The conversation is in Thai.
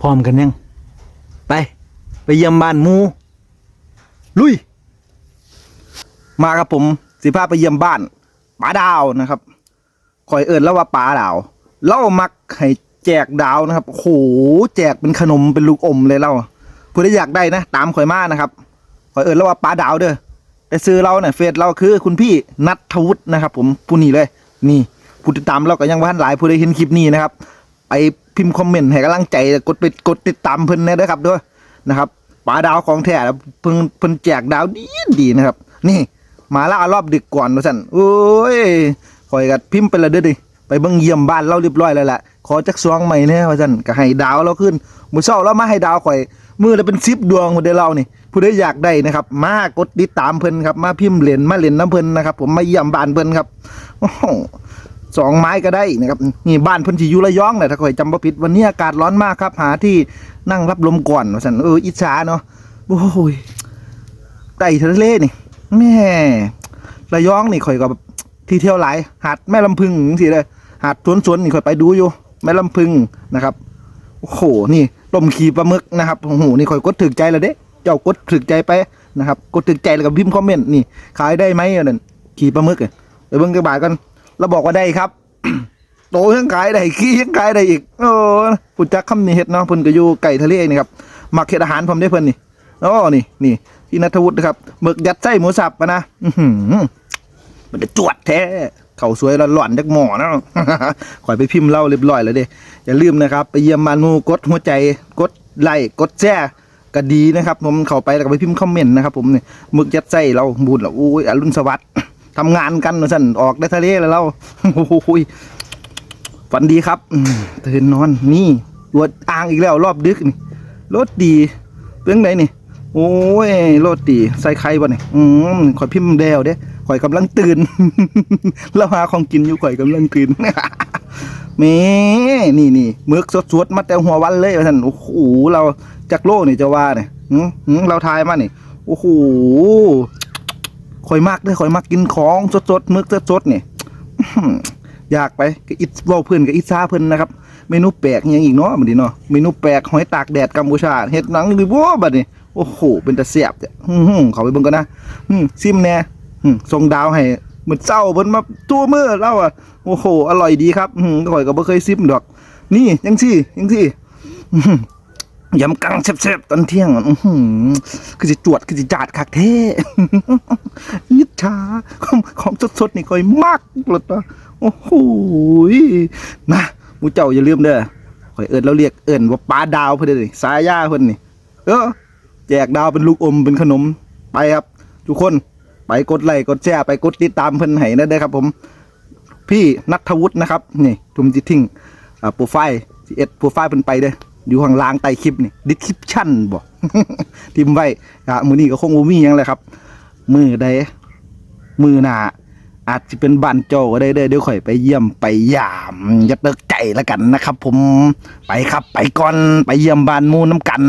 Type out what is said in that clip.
พร้อมกันยัง ไป ไปเยี่ยมบ้านหมู ลุย มาครับผมสิพาไปเยี่ยมบ้านป๋าดาวนะครับคอยเอิญแล้วว่าป๋าดาว เล่ามักให้แจกดาวนะครับโอ้โหแจกเป็นขนมเป็นลูกอมเลยเล่าผู้ที่อยากได้นะ ตามคอยมานะครับคอยเอิญแล้วว่าป๋าดาวเด้อไปซื้อเราเนี่ยเฟซเราคือคุณพี่นัทวุฒินะครับ ผมผู้นี้เลย นี่ผู้ติดตามเราก็ยังว่านหลายผู้ได้เห็นคลิปนี้นะครับ ไป พิมพ์คอมเมนต์ให้กำลังใจกดไปกดติดตามเพิ่นน่เด้อครับด้วยนะครับป๋าดาวของแท้เพิ่งเพิ่นแจกดาวดีดีนะครับ นี่มาล่ารอบดึกก่อนว่าสั่นโอ้ยคอยกัดพิมพ์ไปละเด้อดิไปเบิ่งเยี่ยมบ้านเราเรียบร้อยแล้วแหละขอจักซองใหม่น่ว่าสั่นก็ให้ดาวเราขึ้นมือเช้าเรามาให้ดาวข่อยมือละเป็น10ดวงคนเดียวเรานี่ผู้ใดอยากได้นะครับ มากดติดตามเพิ่นครับมาพิมพ์เหรียญมาเหรียญน้ำเพิ่นนะครับ ผมมาเยี่ยมบ้านเพิ่นครับโอ้ สองไม้ก็ได้นะครับนี่บ้านเพิ่นสิอยู่ระยองแหละถ้าข่อยจำบ่ผิดวันนี้อากาศร้อนมากครับ หาที่นั่งรับลมก่อนว่าซั่นเอออิจฉาเนาะโอ้ยไต่ทะเลนี่แม่ระยองนี่ข่อยก็ที่เที่ยวหลายหาดแม่ลำพึงสิเลยหาดสวนสวนนี่ข่อยไปดูอยู่แม่ลำพึงนะครับโอ้โหนี่ต้มขี่ปลาหมึกนะครับโอ้โหนี่ข่อยกดถึกใจแล้วเด้เจ้ากดถึกใจไปนะครับ กดถึกใจแล้วก็พิมพ์คอมเมนต์นี่ขายได้ไหมอันนั่นขี่ปลาหมึกอะไปเบิ่งกระบากัน แล้วบอกว่าได้ครับ โตยังขายได้ขี้ยังขายได้อีกโอ้ปุจักคำนี้เฮ็ดเนาะเพิ่นก็อยู่ไก่ทะเลนี่ครับมักเฮ็ดอาหารผมได้เพิ่นนี่โอ้นี่นี่พี่นัทวุฒินะครับหมึกยัดไส้หมูสับนะอืมันจะจวดแท้เข่าสวยร้อนๆจักหมอนะขอยไปพิมพ์เล่าเรียบร้อยแล้วเด้อย่าลืมนะครับ ไปเยี่ยมมานูกดหัวใจกดไลค์กดแชร์ก็ดีนะครับ ผมเข้าไปแล้วก็ไปพิมพ์คอมเมนต์นะครับ ผมนี่มึกยัดไส้เราบูดแล้วอุ้ยอรุณสวัสดิ์ ทำงานกันสั่นออกได้ทะเลแล้วเราโอ้ยฝันดีครับตื่นนอนนี่ตัวอ่างอีกแล้วรอบดึกนี่รถดีเรื่องไหนนี่โอ้ยโรตีใส่ไข่บ่เนี่ยอืมข่อยพิมพ์แดวเด้ข่อยกำลังตื่นแล้วหาของกินอยู่ข่อยกำลังตื่นแหม่นี่นี่มึกสดๆมาแต่หัววันเลยว่าท่านโอ้โหเราจากโลกนี่จะว่าเนี่ยหืมเราทายมานี่โอ้โห ข่อยมากเลยข่อยมักกินของสดๆมึกสดๆนี่อื้อยากไปก็อิดเว้าเพื่อนกับอิซาเพิ่อนนะครับ เมนูแปลกอิหยังอีกเนาะบัดนี้เนาะเมนูแปลกหอยตากแดดกัมพูชาเฮ็ดหนังดิบ่บัดนี้โอ้โหเป็นตาเสียบจ้ะอื้อหือเขาไปเบิ่งกันนะอืซิมแน่ส่งดาวให้เหมือนเจ้าเพิ่นมาตัวเมื่อเล่าอะโอ้โหอร่อยดีครับอืมข่อยก็บ่เคยซิมดอก นี่จังซี่จังซี่ ยำกังแซ่บๆตอนเที่ยงอะอื้อหือคือสิจวดคือสิจาดคักแท้ยิดชาของของสดๆนี่ข่อยมากเลยนะโอ้โหนะมูเจ้าอย่าลืมเด้อข่อยเอิ้นแล้วเรียกเอิ้นว่าปลาดาวเพิ่อนนี่สายาเพิ่อนนี่ เออแจกดาวเป็นลูกอมเป็นขนมไปครับ ทุกคนไปกดไลค์กดแชร์ไปกดติดตามเพิ่อนให้นะเด้อครับ ผม พี่นัทวุฒินะครับ นี่ ทุมจิทิ้งอ่าโปรไฟล์สิเอ็ดโปรไฟล์เพิ่นไปเด้อ อยู่ข้างล่างใต้คลิปนี่ดิสคริปชั่นบอกทิมไว้อะมือนี้ก็คงบ่มีหยังเลยครับ มือใดมือหน้าอาจจะเป็นบ้านเจ้าก็ได้เด้อเดี๋ยวข่อยไปเยี่ยมไปยามอยัดเลิกใจแล้วกันนะครับ ผมไปครับไปก่อนไปเยี่ยมบ้านหมูน้ำกัน